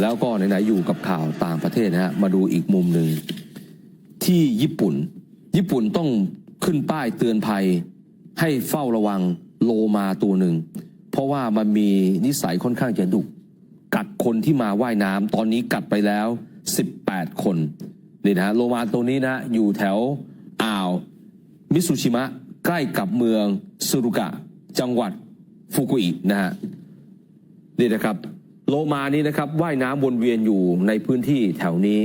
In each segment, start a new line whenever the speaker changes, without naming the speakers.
แล้วก็ไหนๆอยู่กับข่าวต่างประเทศนะฮะมาดูอีกมุมหนึ่งที่ญี่ปุ่น ญี่ปุ่นต้องขึ้นป้ายเตือนภัย ให้เฝ้าระวังโลมาตัวหนึ่ง เพราะว่ามันมีนิสัยค่อนข้างจะดุกัดคนที่มาว่ายน้ำตอนนี้กัดไปแล้ว 18 คนนี่นะฮะโลมาตัวนี้นะอยู่แถวอ่าว มิสุชิมะ ใกล้กับเมืองสุรุกะ จังหวัดฟุกุอินะฮะนี่นะครับ โลมานี้นะครับว่ายน้ำวนเวียนอยู่ในพื้นที่แถวนี้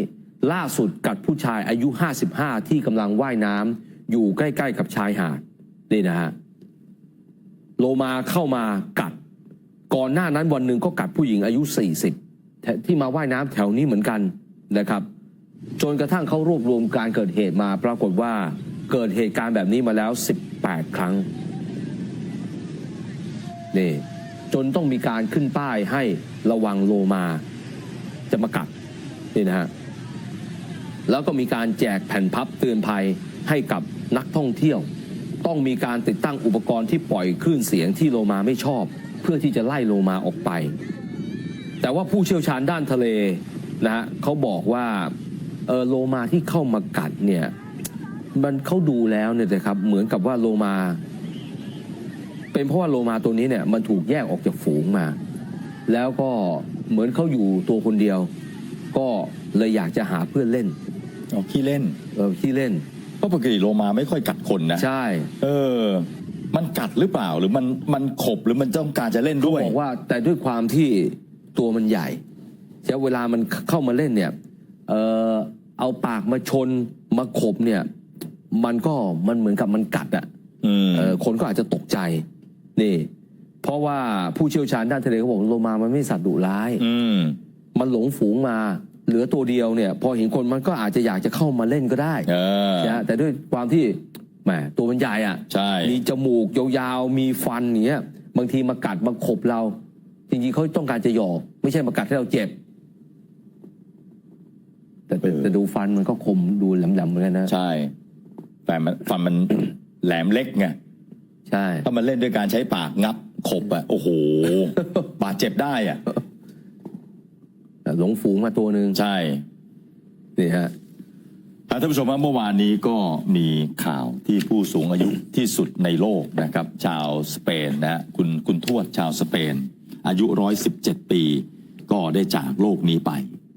ล่าสุดกัดผู้ชายอายุ 55 ที่กำลังว่ายน้ำอยู่ใกล้ๆกับชายหาดนี่นะฮะโลมาเข้ามากัด ก่อนหน้านั้นวันหนึ่งก็กัดผู้หญิงอายุ 40 ที่มาว่ายน้ำแถวนี้เหมือนกันนะครับ จนกระทั่งเขารวบรวมการเกิดเหตุมาปรากฏว่าเกิดเหตุการณ์แบบนี้มาแล้ว 18 ครั้งนี่จนต้องมีการขึ้นป้ายให้ ระวังโลมาจะมากัดนี่นะฮะแล้วก็มีการแจกแผ่นพับเตือนภัยให้กับนักท่องเที่ยว ต้องมีการติดตั้งอุปกรณ์ที่ปล่อยคลื่นเสียงที่โลมาไม่ชอบ เพื่อที่จะไล่โลมาออกไป แต่ว่าผู้เชี่ยวชาญด้านทะเลนะฮะเขาบอกว่าเออโลมาที่เข้ามากัดเนี่ยมันเขาดูแล้วเนี่ยนะครับเหมือนกับว่าโลมา เป็นเพราะว่าโลมาตัวนี้เนี่ยมันถูกแยกออกจากฝูงมา แล้วก็เหมือนเขาอยู่ตัวคนเดียว ก็เลยอยากจะหาเพื่อนเล่น
อ๋อขี้เล่น
เออที่เล่น
เพราะปกติโลมาไม่ค่อยกัดคนนะ
ใช่
เออ มันกัดหรือเปล่าหรือมันมันขบหรือมันต้องการจะเล่น
เขา
ด้วย
บอกว่า แต่ด้วยความที่ตัวมันใหญ่ใช่เวลามันเข้ามาเล่นเนี่ยเออเอาปากมาชนมาขบเนี่ย มันก็มันเหมือนกับมันกัดอะ
อืม
เออคนก็อาจจะตกใจนี่ เพราะว่าผู้เชี่ยวชาญด้านทะเลเขาบอกโลมามันไม่ใช่สัตว์ดุร้าย
อืม
มันหลงฝูงมา เหลือตัวเดียวเนี่ย พอเห็นคนมันก็อาจจะอยากจะเข้ามาเล่นก็ได้
เออ
นะฮะแต่ด้วยความที่แหมตัวมันใหญ่อะ
ใช่
มีจมูกยาวๆ มีฟันอย่างเงี้ย บางทีมากัดมาขบเรา จริงๆเขาต้องการจะหยอก ไม่ใช่มากัดให้เราเจ็บ แต่แต่
เออ
แต่ดูฟันมันก็คมดูแหลมๆเหมือนกันนะ
ใช่ แต่มันฟันมัน แหลมเล็กไง
ใช่
ถ้ามันเล่นด้วยการใช้ปากงับ ขบอะโอ้โห บาดเจ็บได้อะ
แต่หลงฝูงมาตัวหนึ่ง
ใช่
นี่ฮะ
ท่านผู้ชมว่าเมื่อวานนี้ก็มีข่าวที่ผู้สูงอายุที่สุดในโลกนะครับ ชาวสเปนนะฮะคุณคุณทวดชาวสเปน อายุร้อยสิบเจ็ดปี ก็ได้จากโลกนี้ไป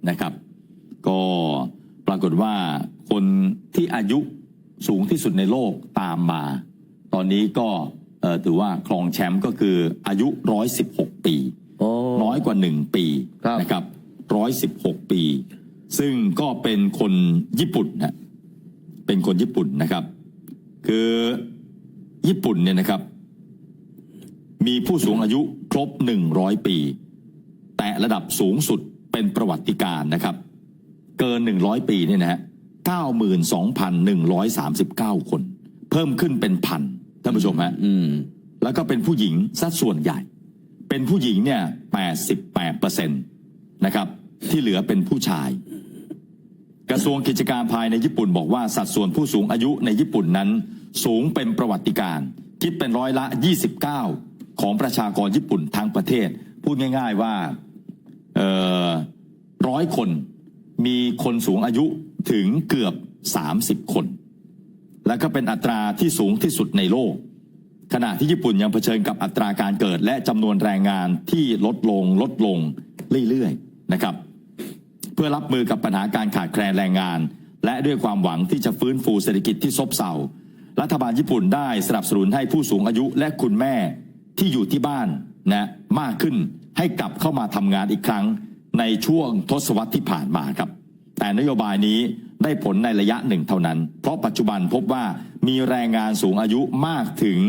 นะครับ ก็ปรากฏว่าคนที่อายุสูงที่สุดในโลกตามมา ตอนนี้ก็เอ่อ ถือว่าครองแชมป์ก็คืออายุร้อยสิบหกปี
โอ้
น้อยกว่าหนึ่งปี
ครับ
นะครับร้อยสิบหกปี ซึ่งก็เป็นคนญี่ปุ่นนะเป็นคนญี่ปุ่นนะครับ คือญี่ปุ่นเนี่ยนะครับ มีผู้สูงอายุครบหนึ่งร้อยปี แต่ระดับสูงสุดเป็นประวัติการณ์นะครับ เกินหนึ่งร้อยปีเนี่ยนะฮะเก้าหมื่นสองพันหนึ่งร้อยสามสิบเก้าคน เพิ่มขึ้นเป็นพัน ท่านผู้ชมฮะ
อืม
แล้วก็เป็นผู้หญิงสัดส่วนใหญ่ เป็นผู้หญิงเนี่ย88เปอร์เซ็นต์นะครับ ที่เหลือเป็นผู้ชาย กระทรวงกิจการภายในญี่ปุ่นบอกว่าสัดส่วนผู้สูงอายุในญี่ปุ่นนั้น สูงเป็นประวัติการ์คิดเป็นร้อยละ 29 ของประชากรญี่ปุ่นทั้งประเทศ พูดง่าย ๆว่าเอ่อร้อยคนมีคนสูงอายุถึงเกือบ 30 คน และก็เป็นอัตราที่สูงที่สุดในโลก ขณะที่ญี่ปุ่นยังเผชิญกับอัตราการเกิด และจำนวนแรงงานที่ลดลงลดลงเรื่อยๆนะครับ เพื่อรับมือกับปัญหาการขาดแคลนแรงงาน และด้วยความหวังที่จะฟื้นฟูเศรษฐกิจที่ซบเซารัฐบาลญี่ปุ่นได้สนับสนุนให้ผู้สูงอายุและคุณแม่ที่อยู่ที่บ้านนะมากขึ้นให้กลับเข้ามาทำงานอีกครั้งในช่วงทศวรรษที่ผ่านมาครับ แต่นโยบายนี้ ได้ผลในระยะหนึ่งเท่านั้น เพราะปัจจุบันพบว่ามีแรงงานสูงอายุมากถึง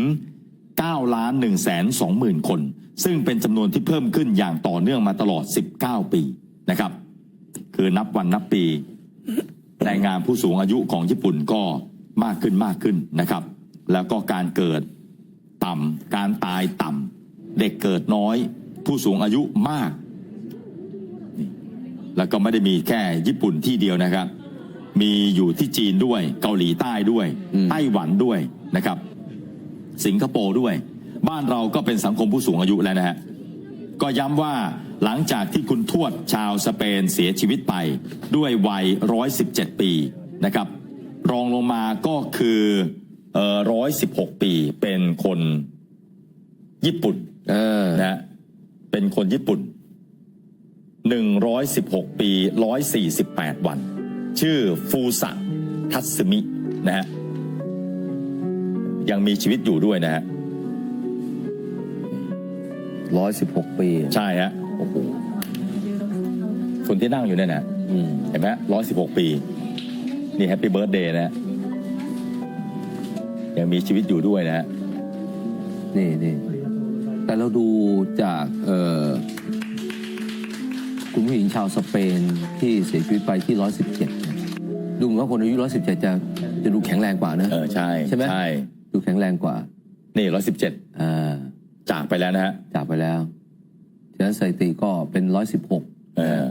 9ล้าน1แสน2หมื่นคน ซึ่งเป็นจำนวนที่เพิ่มขึ้นอย่างต่อเนื่องมาตลอด 19 ปีนะครับ คือนับวันนับปี แรงงานผู้สูงอายุของญี่ปุ่นก็มากขึ้นมากขึ้นนะครับ แล้วก็การเกิดต่ำการตายต่ำเด็กเกิดน้อย ผู้สูงอายุมาก แล้วก็ไม่ได้มีแค่ญี่ปุ่นที่เดียวนะครับ มีอยู่ที่จีนด้วยเกาหลีใต้ด้วย
อืม
ไต้หวันด้วยนะครับ สิงคโปร์ด้วย บ้านเราก็เป็นสังคมผู้สูงอายุแล้วนะฮะก็ย้ำว่าหลังจากที่คุณทวดชาวสเปนเสียชีวิตไปด้วยวัย 117 ปีนะครับ รองลงมาก็คือเอ่อ116 ปีเป็นคนญี่ปุ่น
เออ
นะฮะเป็นคนญี่ปุ่น 116 ปี 148 วัน ชื่อฟูสะทัตสึมินะฮะยังมีชีวิตอยู่ด้วยนะฮะ
ร้อยสิบหกปี
ใช่ฮะโอ้โหคนที่นั่งอยู่เนี่ยนะ
อืม
เห็นไหมร้อยสิบหกปี นี่แฮปปี้เบิร์ดเดย์นะฮะยังมีชีวิตอยู่ด้วยนะฮะ
นี่นี่แต่เราดูจากเอ่อคุณผู้หญิงชาวสเปนที่เสียชีวิตไปที่ร้อยสิบเจ็ด ดูเหมือนว่าคนอายุร้อยสิบเจ็ดจะจะดูแข็งแรงกว่านะ
เออใช่
ใช่ไหม
ใช่
ดูแข็งแรงกว่า
นี่ร้อยสิบเจ็ด
อ่า
จากไปแล้วนะฮะ
จากไปแล้วฉะนั้นสถิติก็เป็นร้อยสิบหก
เออ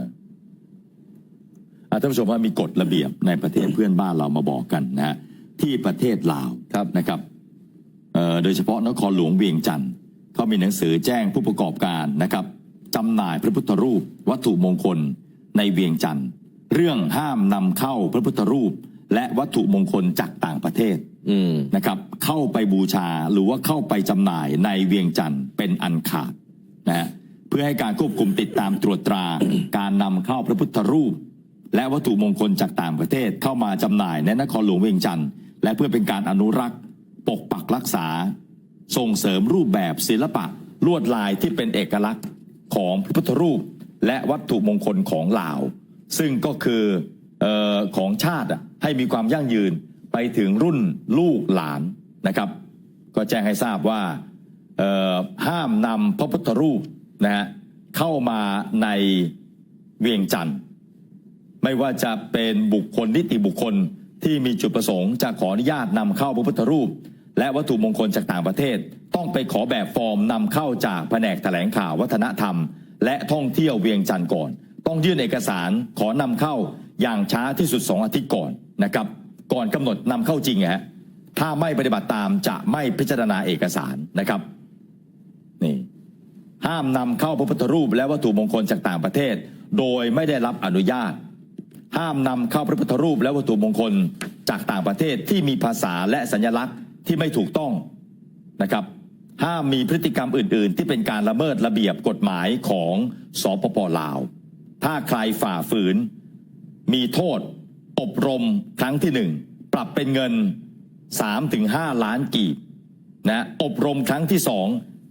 อะท่านผู้ชมว่ามีกฎระเบียบในประเทศเพื่อนบ้านเรามาบอกกันนะฮะที่ประเทศลาว
ครับ
นะครับเอ่อโดยเฉพาะนครหลวงเวียงจันทร์เขามีหนังสือแจ้งผู้ประกอบการนะครับจำหน่ายพระพุทธรูป วัตถุมงคลในเวียงจันทร์ เรื่องห้ามนำเข้าพระพุทธรูป และวัตถุมงคลจากต่างประเทศ
อืม
นะครับเข้าไปบูชาหรือว่าเข้าไปจำหน่ายในเวียงจันทร์เป็นอันขาดนะฮะเพื่อให้การควบคุมติดตามตรวจตรา การนำเข้าพระพุทธรูป และวัตถุมงคลจากต่างประเทศเข้ามาจำหน่ายในนครหลวงเวียงจันทร์และเพื่อเป็นการอนุรักษ์ปกปักรักษา ส่งเสริมรูปแบบศิลปะลวดลายที่เป็นเอกลักษณ์ของพระพุทธรูป และวัตถุมงคลของลาว ซึ่งก็คือออของชาติให้มีความยั่งยืนไปถึงรุ่นลูกหลานนะครับ ก็แจ้งให้ทราบว่าห้ามนำพระพุทธรูปนะฮะเข้ามาในเวียงจันทร์ไม่ว่าจะเป็นบุคคลนิติบุคคลที่มีจุดประสงค์จะขออนุญาตนำเข้าพระพุทธรูป และวัตถุมงคลจากต่างประเทศ ต้องไปขอแบบฟอร์มนำเข้าจากแผนกแถลงข่าววัฒนธรรม และท่องเที่ยวเวียงจันทร์ก่อน ต้องยื่นเอกสารขอนำเข้าอย่างช้าที่สุด 2 อาทิตย์ก่อนนะครับ ก่อนกำหนดนำเข้าจริงฮะถ้าไม่ปฏิบัติตามจะไม่พิจารณาเอกสารนะครับนี่ห้ามนำเข้าพระพุทธรูปและวัตถุมงคลจากต่างประเทศ โดยไม่ได้รับอนุญาต ห้ามนำเข้าพระพุทธรูปและวัตถุมงคลจากต่างประเทศที่มีภาษาและสัญลักษณ์ที่ไม่ถูกต้องนะครับ ห้ามมีพฤติกรรมอื่น ๆ ที่เป็นการละเมิดระเบียบกฎหมายของสปปลาว ถ้าใครฝ่าฝืน มีโทษ อบรมครั้งที่หนึ่งปรับเป็นเงิน 3-5 ล้านกีบนะอบรมครั้งที่สอง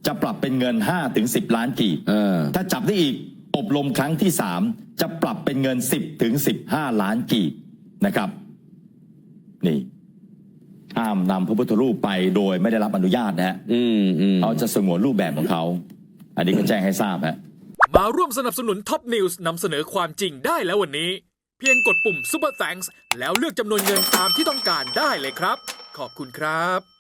จะปรับเป็นเงิน 5-10 ล้านกีบ
เออ
ถ้าจับได้อีกอบรมครั้งที่สามจะปรับเป็นเงิน 10ถึง15 ล้านกีบนะครับนี่ห้ามนำพระพุทธรูปไปโดยไม่ได้รับอนุญาตนะฮะ
อืมอืม
เขาจะสงวนรูปแบบของเขา อันนี้ก็แจ้งให้ทราบฮะ
มาร่วมสนับสนุนท็อปนิวส์นำเสนอความจริงได้แล้ววันนี้ เพียงกดปุ่ม Super Thanks แล้วเลือกจำนวนเงินตามที่ต้องการได้เลยครับ ขอบคุณครับ